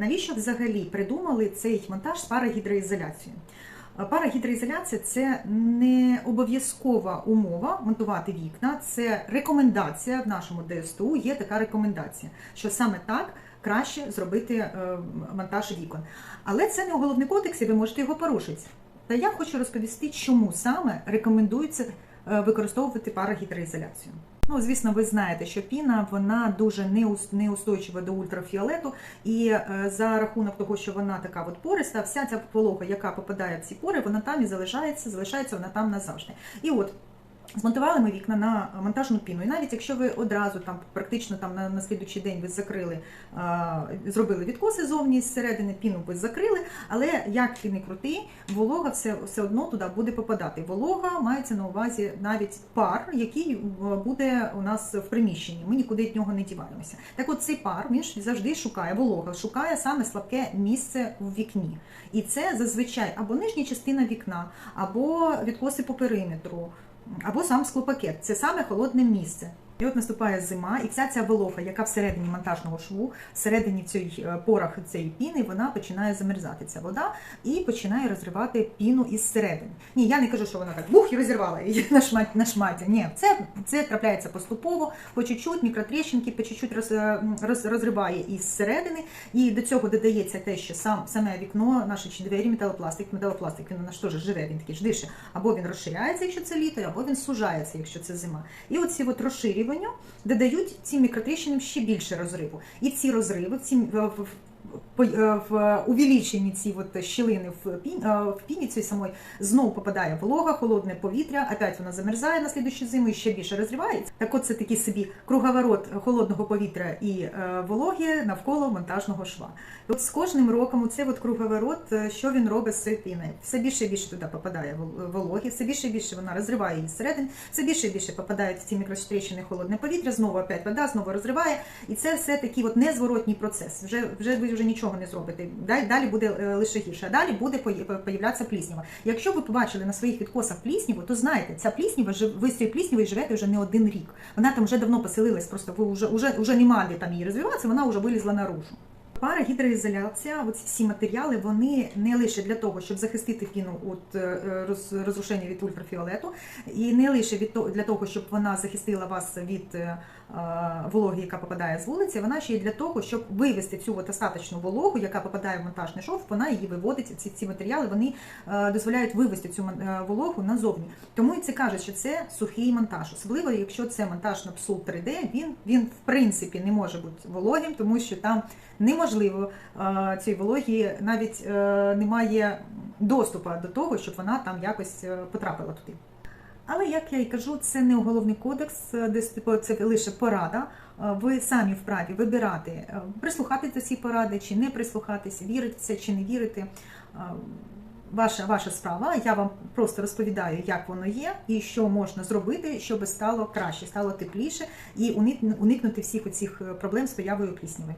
Навіщо взагалі придумали цей монтаж з парагідроізоляцією? Е, Парагідроізоляція це не обов'язкова умова монтувати вікна, це рекомендація в нашому ДСТУ. Є така рекомендація, що саме так краще зробити е, монтаж вікон. Але це не уголовний кодекс, і ви можете його порушити. Та я хочу розповісти, чому саме рекомендується е, використовувати парагідроізоляцію. Ну, звісно, ви знаєте, що піна вона дуже неус- неустойчива до ультрафіолету, і е, за рахунок того, що вона така от пориста, вся ця полога, яка попадає в ці пори, вона там і залишається, залишається вона там назавжди. І от Змонтували ми вікна на монтажну піну. І навіть якщо ви одразу там практично там на, на слідуючий день ви закрили, а, зробили відкоси зовні зсередини, піну ви закрили, але як ти не крути, волога все, все одно туди буде попадати. Волога мається на увазі навіть пар, який е, буде у нас в приміщенні. Ми нікуди від нього не діваємося. Так от цей пар він завжди шукає волога, шукає саме слабке місце в вікні. І це зазвичай або нижня частина вікна, або відкоси по периметру або сам склопакет. Це саме холодне місце. І от наступає зима, і вся ця волога, яка всередині монтажного шву, всередині цієї е, порах цієї піни, вона починає замерзати ця вода і починає розривати піну із середини. Ні, я не кажу, що вона так бух і розірвала її на шматі. На шматі. Ні, це, це трапляється поступово, по чуть-чуть, мікротріщинки, по чуть-чуть роз, е, роз, розриває із середини. І до цього додається те, що сам саме вікно, наші чи двері, металопластик, металопластик, він у нас теж живе, він такий ж дише. Або він розширяється, якщо це літо, або він сужається, якщо це зима. І оці от розширювання додають цим мікротріщинам ще більше розриву. І ці розриви, ці е, в увеличенні ці от щілини в піні, в піні цієї самої знову попадає волога, холодне повітря, опять вона замерзає на слідущу зиму і ще більше розривається. Так от це такий собі круговорот холодного повітря і е, вологи навколо монтажного шва. От з кожним роком цей от круговорот, е, що він робить з цією піною? Все більше і більше туди попадає вол- вологи, все більше і більше вона розриває її зсередини, все більше і більше попадають в ці мікротріщини холодне повітря, знову опять вода, знову розриває. І це все такий от незворотній процес. Вже вже вже нічого не зробите. Далі, буде е, лише гірше. А далі буде пої- появлятися пліснява. Якщо ви побачили на своїх відкосах плісніву, то знаєте, ця пліснява ви з цією пліснівою живете вже не один рік. Вона там вже давно поселилась, просто ви вже, вже, вже немає де там її розвиватися, вона вже вилізла наружу. Парагідроізоляція, оці всі матеріали, вони не лише для того, щоб захистити піну від е, роз- розрушення від ультрафіолету, і не лише від для того, щоб вона захистила вас від е, вологи, яка попадає з вулиці, вона ще й для того, щоб вивести цю от остаточну вологу, яка попадає в монтажний шов, вона її виводить. Ці, ці матеріали вони е, дозволяють вивести цю вологу назовні. Тому і це кажуть, що це сухий монтаж. Особливо, якщо це монтаж на псул 3D, він, він в принципі не може бути вологим, тому що там неможливо е, цій вологі навіть е, немає доступу до того, щоб вона там якось е, потрапила туди. Але як я і кажу, це не уголовний кодекс, типу, це лише порада. Ви самі вправі вибирати, прислухатися до ці поради чи не прислухатися, вірити в це чи не вірити. Ваша ваша справа. Я вам просто розповідаю, як воно є, і що можна зробити, щоб стало краще, стало тепліше і уник- уникнути всіх оцих проблем з появою плісняви.